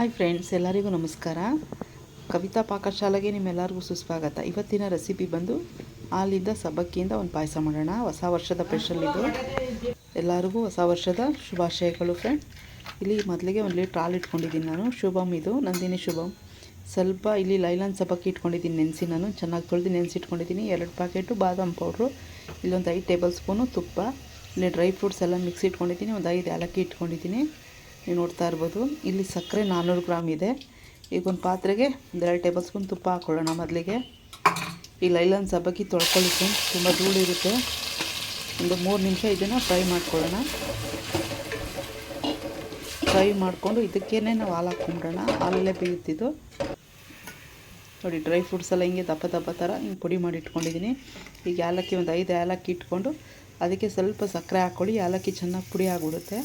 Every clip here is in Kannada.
ಹಾಯ್ ಫ್ರೆಂಡ್ಸ್ ಎಲ್ಲರಿಗೂ ನಮಸ್ಕಾರ. ಕವಿತಾ ಪಾಕಶಾಲೆಗೆ ನಿಮ್ಮೆಲ್ಲರಿಗೂ ಸುಸ್ವಾಗತ. ಇವತ್ತಿನ ರೆಸಿಪಿ ಬಂದು ಹಾಲಿಂದ ಸಬ್ಬಕ್ಕಿಯಿಂದ ಒಂದು ಪಾಯಸ ಮಾಡೋಣ. ಹೊಸ ವರ್ಷದ ಸ್ಪೆಷಲ್ ಇದು. ಎಲ್ಲರಿಗೂ ಹೊಸ ವರ್ಷದ ಶುಭಾಶಯಗಳು ಫ್ರೆಂಡ್ ಇಲ್ಲಿ ಮೊದಲಿಗೆ ಒಂದು ಲೀಟ್ರ್ ಹಾಲು ಇಟ್ಕೊಂಡಿದ್ದೀನಿ ನಾನು. ಶುಭಮ್ ಇದು. ನಂದಿನಿ ಶುಭಮ್ ಸ್ವಲ್ಪ ಇಲ್ಲಿ ಲೈಲಾನ್ ಸಬ್ಬಕ್ಕಿ ಇಟ್ಕೊಂಡಿದ್ದೀನಿ, ನೆನೆಸಿ ನಾನು. ಚೆನ್ನಾಗಿ ತೊಳೆದು ನೆನೆಸಿಟ್ಕೊಂಡಿದ್ದೀನಿ ಎರಡು ಪ್ಯಾಕೆಟು ಬಾದಾಮ್ ಪೌಡ್ರು ಇಲ್ಲೊಂದು ಐದು ಟೇಬಲ್ ಸ್ಪೂನು ತುಪ್ಪ ಇಲ್ಲಿ ಡ್ರೈ ಫ್ರೂಟ್ಸ್ ಎಲ್ಲ ಮಿಕ್ಸ್ ಇಟ್ಕೊಂಡಿದ್ದೀನಿ. ಒಂದು ಐದು ಏಲಕ್ಕಿ ಇಟ್ಕೊಂಡಿದ್ದೀನಿ. ನೀವು ನೋಡ್ತಾ ಇರ್ಬೋದು. ಇಲ್ಲಿ ಸಕ್ಕರೆ ನಾನ್ನೂರು ಗ್ರಾಮ್ ಇದೆ. ಈಗ ಒಂದು ಪಾತ್ರೆಗೆ ಒಂದೆರಡು ಟೇಬಲ್ ಸ್ಪೂನ್ ತುಪ್ಪ ಹಾಕ್ಕೊಳ್ಳೋಣ ಮೊದಲಿಗೆ. ಈ ಲೈಲನ್ ಸಬ್ಬಕ್ಕಿ ತೊಳ್ಕೊಳ್ಳಿ ತುಂಬ ಧೂಳಿರುತ್ತೆ ಒಂದು ಮೂರು ನಿಮಿಷ ಇದನ್ನು ಫ್ರೈ ಮಾಡ್ಕೊಳ್ಳೋಣ. ಫ್ರೈ ಮಾಡಿಕೊಂಡು ಇದಕ್ಕೇನೆ ನಾವು ಹಾಲು ಹಾಕ್ಕೊಂಬಿಡೋಣ. ಹಾಲಲ್ಲೇ ಬೇಯುತ್ತಿದ್ದು. ನೋಡಿ, ಡ್ರೈ ಫ್ರೂಟ್ಸ್ ಎಲ್ಲ ಹಿಂಗೆ ದಪ್ಪ ದಪ್ಪ ಥರ ಹಿಂಗೆ ಪುಡಿ ಮಾಡಿ ಇಟ್ಕೊಂಡಿದ್ದೀನಿ. ಈಗ ಏಲಕ್ಕಿ ಒಂದು ಐದು ಏಲಕ್ಕಿ ಇಟ್ಕೊಂಡು ಅದಕ್ಕೆ ಸ್ವಲ್ಪ ಸಕ್ಕರೆ ಹಾಕ್ಕೊಳ್ಳಿ. ಏಲಕ್ಕಿ ಚೆನ್ನಾಗಿ ಪುಡಿ ಆಗಿಬಿಡುತ್ತೆ.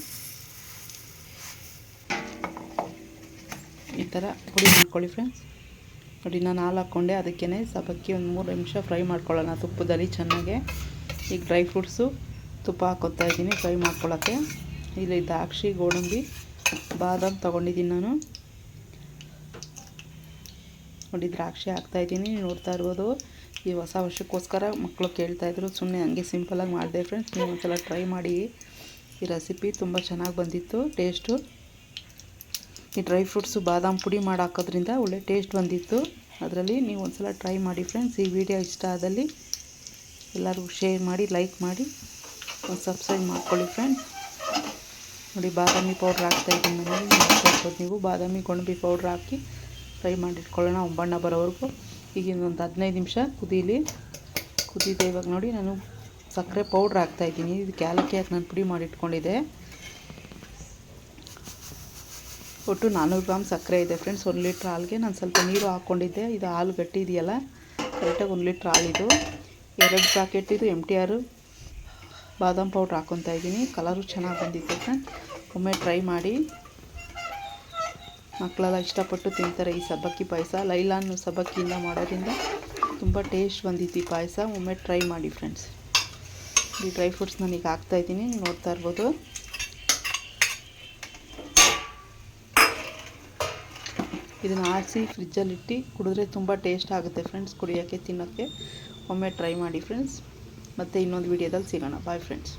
ಥರ ಪುಡಿ ಮಾಡ್ಕೊಳ್ಳಿ ಫ್ರೆಂಡ್ಸ್ ನೋಡಿ ನಾನು ಹಾಲು ಹಾಕ್ಕೊಂಡೆ ಅದಕ್ಕೇ ಸಬ್ಬಕ್ಕಿ ಒಂದು ಮೂರು ನಿಮಿಷ ಫ್ರೈ ಮಾಡ್ಕೊಳ್ಳೋಣ. ತುಪ್ಪದಲ್ಲಿ ಚೆನ್ನಾಗೆ ಈಗ ಡ್ರೈ ಫ್ರೂಟ್ಸು ತುಪ್ಪ ಹಾಕೋತಾ ಇದ್ದೀನಿ ಫ್ರೈ ಮಾಡ್ಕೊಳ್ಳೋಕ್ಕೆ ಇಲ್ಲಿ ದ್ರಾಕ್ಷಿ, ಗೋಡಂಬಿ, ಬಾದಾಮ್ ತೊಗೊಂಡಿದ್ದೀನಿ ನಾನು. ನೋಡಿ, ದ್ರಾಕ್ಷಿ ಹಾಕ್ತಾಯಿದ್ದೀನಿ ನೋಡ್ತಾ ಇರ್ಬೋದು. ಈ ಹೊಸ ವರ್ಷಕ್ಕೋಸ್ಕರ ಮಕ್ಕಳು ಕೇಳ್ತಾಯಿದ್ರು ಸುಮ್ಮನೆ ಹಂಗೆ ಸಿಂಪಲಾಗಿ ಮಾಡಿದೆ ಫ್ರೆಂಡ್ಸ್ ನೀವು ಒಂದ್ಸಲ ಟ್ರೈ ಮಾಡಿ. ಈ ರೆಸಿಪಿ ತುಂಬ ಚೆನ್ನಾಗಿ ಬಂದಿತ್ತು ಟೇಸ್ಟು ಈ ಡ್ರೈ ಫ್ರೂಟ್ಸು ಬಾದಾಮಿ ಪುಡಿ ಮಾಡಿ ಹಾಕೋದ್ರಿಂದ ಒಳ್ಳೆ ಟೇಸ್ಟ್ ಬಂದಿತ್ತು. ಅದರಲ್ಲಿ ನೀವು ಒಂದ್ಸಲ ಟ್ರೈ ಮಾಡಿ ಫ್ರೆಂಡ್ಸ್, ಈ ವಿಡಿಯೋ ಇಷ್ಟ ಆದಲ್ಲಿ ಎಲ್ಲರಿಗೂ ಶೇರ್ ಮಾಡಿ, ಲೈಕ್ ಮಾಡಿ, ಒಂದು ಸಬ್ಸ್ಕ್ರೈಬ್ ಮಾಡ್ಕೊಳ್ಳಿ ಫ್ರೆಂಡ್ಸ್. ನೋಡಿ, ಬಾದಾಮಿ ಪೌಡ್ರ್ ಹಾಕ್ತಾಯಿದ್ದೀನಿ ಮನೇಲಿ ಹಾಕ್ಬೋದು ನೀವು ಬಾದಾಮಿ ಗೊಣಬಿ ಪೌಡ್ರ್ ಹಾಕಿ ಫ್ರೈ ಮಾಡಿಟ್ಕೊಳ್ಳೋಣ. ಒಂಬಣ್ಣ ಬರೋವರೆಗೂ. ಈಗಿನ ಒಂದು ಹದಿನೈದು ನಿಮಿಷ ಕುದೀಲಿ. ಕುದಿದೆ ಇವಾಗ ನೋಡಿ ನಾನು ಸಕ್ಕರೆ ಪೌಡ್ರ್ ಹಾಕ್ತಾಯಿದ್ದೀನಿ ಇದು ಏಲಕ್ಕಿ ಹಾಕಿ ನಾನು ಪುಡಿ ಮಾಡಿಟ್ಕೊಂಡಿದ್ದೆ. ಒಟ್ಟು ನಾನ್ನೂರು ಗ್ರಾಮ್ ಸಕ್ಕರೆ ಇದೆ ಫ್ರೆಂಡ್ಸ್ ಒಂದು ಲೀಟ್ರ್ ಹಾಲಿಗೆ ನಾನು ಸ್ವಲ್ಪ ನೀರು ಹಾಕ್ಕೊಂಡಿದ್ದೆ ಇದು ಹಾಲು ಗಟ್ಟಿ ಇದೆಯಲ್ಲ ಕರೆಕ್ಟಾಗಿ ಒಂದು ಲೀಟ್ರ್ ಹಾಲಿದು ಎರಡು ಪ್ಯಾಕೆಟ್ ಇದು ಎಂ ಟಿ ಆರು ಬಾದಾಮ್ ಪೌಡ್ರ್ ಹಾಕ್ಕೊತಾ ಇದ್ದೀನಿ. ಕಲರು ಚೆನ್ನಾಗಿ ಬಂದಿತ್ತು ಫ್ರೆಂಡ್ ಒಮ್ಮೆ ಟ್ರೈ ಮಾಡಿ. ಮಕ್ಕಳೆಲ್ಲ ಇಷ್ಟಪಟ್ಟು ತಿಂತಾರೆ ಈ ಸಬ್ಬಕ್ಕಿ ಪಾಯಸ. ಲೈಲಾನ್ ಸಬ್ಬಕ್ಕಿಯಿಂದ ಮಾಡೋದ್ರಿಂದ ತುಂಬ ಟೇಸ್ಟ್ ಬಂದಿತ್ತು ಈ ಪಾಯಸ. ಒಮ್ಮೆ ಟ್ರೈ ಮಾಡಿ ಫ್ರೆಂಡ್ಸ್ ಈ ಡ್ರೈ ಫ್ರೂಟ್ಸ್ ನಾನು ಈಗ ಹಾಕ್ತಾಯಿದ್ದೀನಿ ನೋಡ್ತಾ ಇರ್ಬೋದು. ಇದನ್ನು ಆರಿಸಿ ಫ್ರಿಜ್ಜಲ್ಲಿಟ್ಟು ಕುಡಿದ್ರೆ ತುಂಬ ಟೇಸ್ಟ್ ಆಗುತ್ತೆ ಫ್ರೆಂಡ್ಸ್ ಕುಡಿಯೋಕ್ಕೆ, ತಿನ್ನೋಕ್ಕೆ ಒಮ್ಮೆ ಟ್ರೈ ಮಾಡಿ ಫ್ರೆಂಡ್ಸ್ ಮತ್ತು ಇನ್ನೊಂದು ವೀಡಿಯೋದಲ್ಲಿ ಸಿಗೋಣ. Bye friends